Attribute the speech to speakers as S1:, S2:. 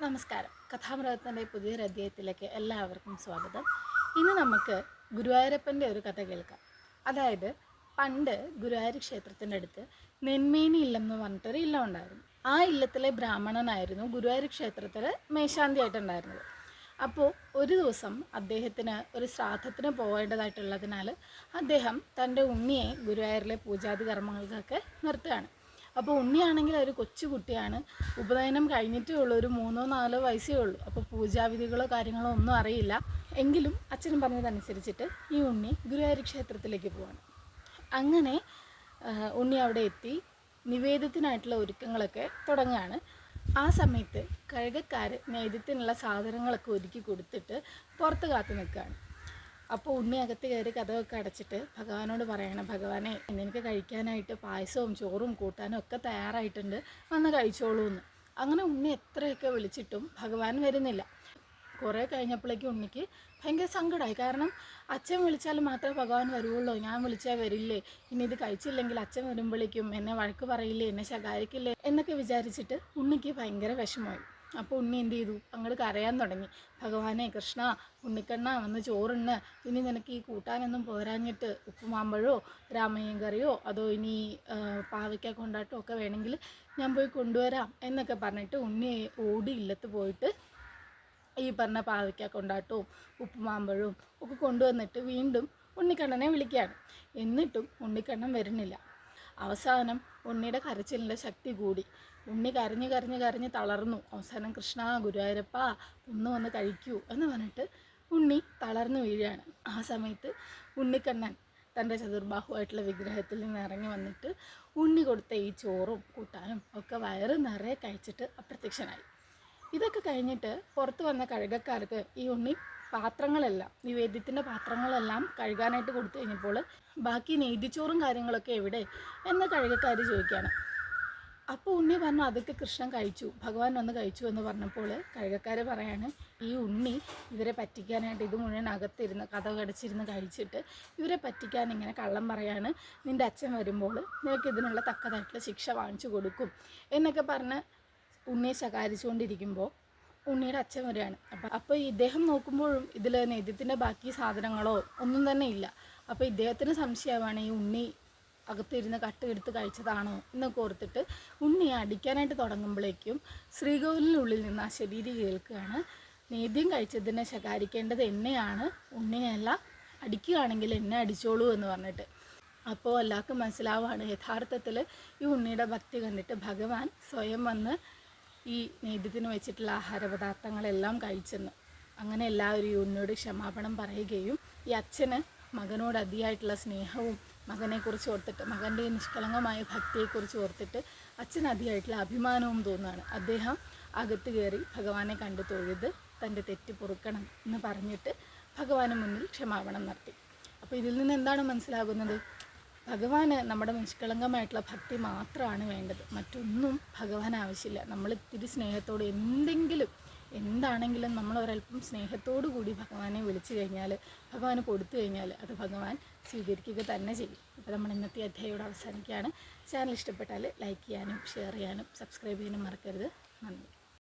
S1: നമസ്കാരം. കഥാമൃഗത്തിന്റെ പുതിയൊരു അധ്യായത്തിലേക്ക് എല്ലാവർക്കും സ്വാഗതം. ഇന്ന് നമുക്ക് ഗുരുവായൂരപ്പന്റെ ഒരു കഥ കേൾക്കാം. അതായത് പണ്ട് ഗുരുവായൂർ ക്ഷേത്രത്തിന്റെ അടുത്ത് നെന്മേനി ഇല്ലം എന്ന് പറഞ്ഞിട്ടൊരു ഇല്ലം ഉണ്ടായിരുന്നു. ആ ഇല്ലത്തിലെ ബ്രാഹ്മണനായിരുന്നു ഗുരുവായൂർ ക്ഷേത്രത്തിൽ മേശാന്തിയായിട്ടുണ്ടായിരുന്നത്. അപ്പോൾ ഒരു ദിവസം അദ്ദേഹത്തിന് ഒരു ശ്രാദ്ധത്തിന് പോകേണ്ടതായിട്ടുള്ളതിനാൽ അദ്ദേഹം തന്റെ ഉണ്ണിയെ ഗുരുവായൂരിലെ പൂജാതി കർമ്മങ്ങൾക്കൊക്കെ നിർത്തുകയാണ്. അപ്പോൾ ഉണ്ണിയാണെങ്കിൽ ഒരു കൊച്ചു കുട്ടിയാണ്. ഉപനയനം കഴിഞ്ഞിട്ടേ ഉള്ളൂ. ഒരു മൂന്നോ നാലോ വയസ്സേ ഉള്ളൂ. അപ്പോൾ പൂജാവിധികളോ കാര്യങ്ങളോ ഒന്നും അറിയില്ല. എങ്കിലും അച്ഛനും പറഞ്ഞതനുസരിച്ചിട്ട് ഈ ഉണ്ണി ഗുരുവായൂർ ക്ഷേത്രത്തിലേക്ക് പോവാണ്. അങ്ങനെ ഉണ്ണി അവിടെ എത്തി. നിവേദ്യത്തിനായിട്ടുള്ള ഒരുക്കങ്ങളൊക്കെ തുടങ്ങുകയാണ്. ആ സമയത്ത് കഴുകക്കാർ നൈദ്യത്തിനുള്ള സാധനങ്ങളൊക്കെ ഒരുക്കി കൊടുത്തിട്ട് പുറത്ത് കാത്തു നിൽക്കുകയാണ്. അപ്പോൾ ഉണ്ണി അകത്ത് കയറി കഥയൊക്കെ അടച്ചിട്ട് ഭഗവാനോട് പറയണം ഭഗവാനെ എനിക്ക് കഴിക്കാനായിട്ട് പായസവും ചോറും കൂട്ടാനും ഒക്കെ തയ്യാറായിട്ടുണ്ട് വന്ന് കഴിച്ചോളൂ എന്ന് അങ്ങനെ ഉണ്ണി എത്രയൊക്കെ വിളിച്ചിട്ടും ഭഗവാൻ വരുന്നില്ല. കുറേ കഴിഞ്ഞപ്പോഴേക്കും ഉണ്ണിക്ക് ഭയങ്കര സങ്കടമായി. കാരണം അച്ഛൻ വിളിച്ചാൽ മാത്രമേ ഭഗവാൻ വരുവുള്ളൂ. ഞാൻ വിളിച്ചാൽ വരില്ലേ? ഇനി ഇത് കഴിച്ചില്ലെങ്കിൽ അച്ഛൻ വരുമ്പോഴേക്കും എന്നെ വഴക്ക് പറയില്ലേ? എന്നെ ശകാരിക്കില്ലേ? എന്നൊക്കെ വിചാരിച്ചിട്ട് ഉണ്ണിക്ക് ഭയങ്കര വിഷമമായി. അപ്പോൾ ഉണ്ണി എന്ത് ചെയ്തു? അങ്ങോട്ട് കരയാൻ തുടങ്ങി. ഭഗവാനെ കൃഷ്ണ ഉണ്ണിക്കണ്ണ വന്ന് ചോറുണ്ണ്. ഇനി നിനക്ക് ഈ കൂട്ടാനൊന്നും പോരാഞ്ഞിട്ട് ഉപ്പുമാമ്പഴോ രാമയ്യൻ കറിയോ അതോ ഇനി പാവയ്ക്ക കൊണ്ടാട്ടോ ഒക്കെ വേണമെങ്കിൽ ഞാൻ പോയി കൊണ്ടുവരാം എന്നൊക്കെ പറഞ്ഞിട്ട് ഉണ്ണി ഓടി ഇല്ലത്ത് പോയിട്ട് ഈ പറഞ്ഞ പാവയ്ക്ക കൊണ്ടാട്ടവും ഉപ്പുമാമ്പഴവും ഒക്കെ കൊണ്ടുവന്നിട്ട് വീണ്ടും ഉണ്ണിക്കണ്ണനെ വിളിക്കുകയാണ്. എന്നിട്ടും ഉണ്ണിക്കണ്ണൻ വരുന്നില്ല. അവസാനം ഉണ്ണിയുടെ കരച്ചിലിന്റെ ശക്തി കൂടി. ഉണ്ണി കരഞ്ഞ് കരഞ്ഞ് കരഞ്ഞ് തളർന്നു. അവസാനം കൃഷ്ണ ഗുരുവായൂരപ്പ ഒന്ന് വന്ന് കഴിക്കൂ എന്ന് പറഞ്ഞിട്ട് ഉണ്ണി തളർന്നു വീഴുകയാണ് ആ സമയത്ത് ഉണ്ണിക്കണ്ണൻ തന്റെ ചതുർബാഹുവായിട്ടുള്ള വിഗ്രഹത്തിൽ നിന്ന് ഇറങ്ങി വന്നിട്ട് ഉണ്ണി കൊടുത്ത ഈ ചോറും കൂട്ടാനും ഒക്കെ വയറ് നിറയെ കഴിച്ചിട്ട് അപ്രത്യക്ഷനായി. ഇതൊക്കെ കഴിഞ്ഞിട്ട് പുറത്ത് വന്ന കഴുകക്കാർക്ക് ഈ ഉണ്ണി പാത്രങ്ങളെല്ലാം നിവേദ്യത്തിന്റെ പാത്രങ്ങളെല്ലാം കഴുകാനായിട്ട് കൊടുത്തു കഴിഞ്ഞപ്പോൾ ബാക്കി നെയ്തിച്ചോറും കാര്യങ്ങളൊക്കെ എവിടെ? എന്ന് കഴുകക്കാർ ചോദിക്കുകയാണ്. അപ്പോൾ ഉണ്ണി പറഞ്ഞു അതൊക്കെ കൃഷ്ണൻ കഴിച്ചു ഭഗവാൻ വന്ന് കഴിച്ചു എന്ന് പറഞ്ഞപ്പോൾ കഴുകക്കാർ പറയാണ് ഈ ഉണ്ണി ഇവരെ പറ്റിക്കാനായിട്ട് ഇത് മുഴുവൻ അകത്തിരുന്ന് കഥ കടച്ചിരുന്ന് കഴിച്ചിട്ട് ഇവരെ പറ്റിക്കാൻ ഇങ്ങനെ കള്ളം പറയാണ്. നിന്റെ അച്ഛൻ വരുമ്പോൾ നിനക്ക് ഇതിനുള്ള തക്കതായിട്ടുള്ള ശിക്ഷ വാങ്ങിച്ചു കൊടുക്കും എന്നൊക്കെ പറഞ്ഞ് ഉണ്ണിയെ ശകാരിച്ചുകൊണ്ടിരിക്കുമ്പോൾ ഉണ്ണിയുടെ അച്ഛൻ വരികയാണ്. അപ്പം അപ്പോൾ ഇദ്ദേഹം നോക്കുമ്പോഴും ഇതിൽ നെയ്ത്യത്തിന്റെ ബാക്കി സാധനങ്ങളോ ഒന്നും തന്നെ ഇല്ല. അപ്പോൾ ഇദ്ദേഹത്തിന് സംശയമാണ് ഈ ഉണ്ണി അകത്തിരുന്ന് കട്ടെടുത്ത് കഴിച്ചതാണോ എന്നൊക്കെ ഓർത്തിട്ട് ഉണ്ണിയെ അടിക്കാനായിട്ട് തുടങ്ങുമ്പോഴേക്കും ശ്രീകോവിലിനുള്ളിൽ നിന്ന് ആ ശരീരം കേൾക്കുകയാണ്. നേദ്യം കഴിച്ചതിനെ ശകാരിക്കേണ്ടത് എന്നെയാണ്. ഉണ്ണിയല്ല അടിക്കുകയാണെങ്കിൽ എന്നെ അടിച്ചോളൂ എന്ന് പറഞ്ഞിട്ട്. അപ്പോൾ എല്ലാവർക്കും മനസ്സിലാവുകയാണ് യഥാർത്ഥത്തിൽ ഈ ഉണ്ണിയുടെ ഭക്തി കണ്ടിട്ട് ഭഗവാൻ സ്വയം വന്ന് ഈ നേദ്യത്തിന് വെച്ചിട്ടുള്ള ആഹാരപദാർത്ഥങ്ങളെല്ലാം കഴിച്ചെന്ന്. അങ്ങനെ എല്ലാവരും ഉണ്ണിയോട് ക്ഷമാപണം പറയുകയും ഈ അച്ഛന് മകനോട് അതിയായിട്ടുള്ള സ്നേഹവും മകനെക്കുറിച്ച് ഓർത്തിട്ട് മകന്റെ നിഷ്കളങ്കമായ ഭക്തിയെക്കുറിച്ച് ഓർത്തിട്ട് അച്ഛൻ അതിയായിട്ടുള്ള അഭിമാനവും തോന്നുകയാണ് അദ്ദേഹം അകത്ത് കയറി ഭഗവാനെ കണ്ടു തൊഴുത് തന്റെ തെറ്റ് പൊറുക്കണം എന്ന് പറഞ്ഞിട്ട് ഭഗവാന് മുന്നിൽ ക്ഷമാപണം നടത്തി. അപ്പോൾ ഇതിൽ നിന്ന് എന്താണ് മനസ്സിലാകുന്നത്? ഭഗവാന് നമ്മുടെ നിഷ്കളങ്കമായിട്ടുള്ള ഭക്തി മാത്രമാണ് വേണ്ടത്. മറ്റൊന്നും ഭഗവാൻ ആവശ്യമില്ല. നമ്മൾ ഇത്തിരി സ്നേഹത്തോട് എന്തെങ്കിലും എന്താണെങ്കിലും നമ്മൾ ഒരല്പം സ്നേഹത്തോടു കൂടി ഭഗവാനെ വിളിച്ചു കഴിഞ്ഞാൽ ഭഗവാന് കൊടുത്തു കഴിഞ്ഞാൽ അത് ഭഗവാൻ സ്വീകരിക്കുക തന്നെ ചെയ്യും. അപ്പോൾ നമ്മൾ ഇന്നത്തെ അധ്യായോട് അവസാനിക്കുകയാണ്. ചാനൽ ഇഷ്ടപ്പെട്ടാൽ ലൈക്ക് ചെയ്യാനും ഷെയർ ചെയ്യാനും സബ്സ്ക്രൈബ് ചെയ്യാനും മറക്കരുത്. നന്ദി.